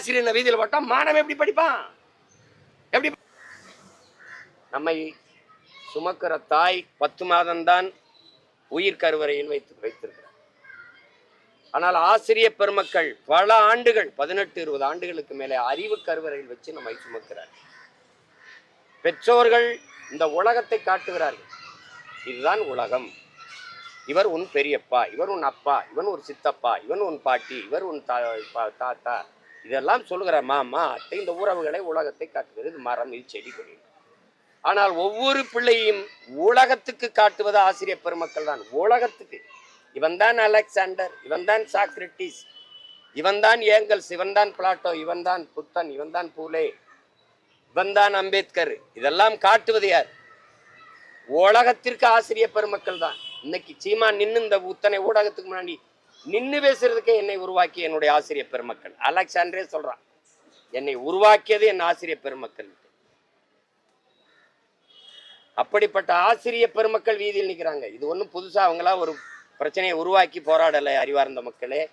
ஆசிரியர் வீதியில் போட்டால் மாணவன் எப்படி படிப்பான்? எப்படி நம்மை சுமக்கிற தாய் பத்து மாதம்தான் உயிர் கருவறையில் வைத்து வைத்திருக்கிறார். ஆனால் ஆசிரிய பெருமக்கள் பல ஆண்டுகள் பதினெட்டு இருபது ஆண்டுகளுக்கு மேலே அறிவு கருவறையில் வச்சு நம்மை சுமக்கிறார். பெற்றோர்கள் இந்த உலகத்தை காட்டுகிறார்கள். இதுதான் உலகம். இவர் உன் பெரியப்பா இவர் உன் அப்பா இவன் ஒரு சித்தப்பா இவன் உன் பாட்டி இவர் உன் தாத்தா. இதெல்லாம் சொல்கிற மாமா அத்தை இந்த உறவுகளை உலகத்தை காட்டுகிறது இது மரம் இது செடி கொடி. ஆனால் ஒவ்வொரு பிள்ளையும் உலகத்துக்கு காட்டுவது ஆசிரியர் பெருமக்கள் தான். உலகத்துக்கு. இவன் தான் அலெக்சாண்டர் இவன் தான் சாக்ரட்டிஸ் இவன் தான் ஏங்கல்ஸ் இவன் தான் பிளாட்டோ இவன் தான் புத்தன் இவன் தான் பூலே இவன் தான் அம்பேத்கர். இதெல்லாம் காட்டுவது யார்? உலகத்திற்கு ஆசிரியர் பெருமக்கள் தான். இன்னைக்கு சீமா நின்று இந்த உத்தனை ஊடகத்துக்கு முன்னாடி நின்னு பேசுறதுக்கே என்னை உருவாக்கிய என்னுடைய ஆசிரியர் பெருமக்கள். அலெக்சாண்டரே சொல்றான் என்னை உருவாக்கியது என் ஆசிரியர் பெருமக்கள். அப்படிப்பட்ட ஆசிரியர் பெருமக்கள் வீதியில் நிற்கிறாங்க இது ஒன்றும் புதுசா அவங்களா ஒரு பிரச்சனையை உருவாக்கி போராடலை அறிவார்ந்த மக்களே.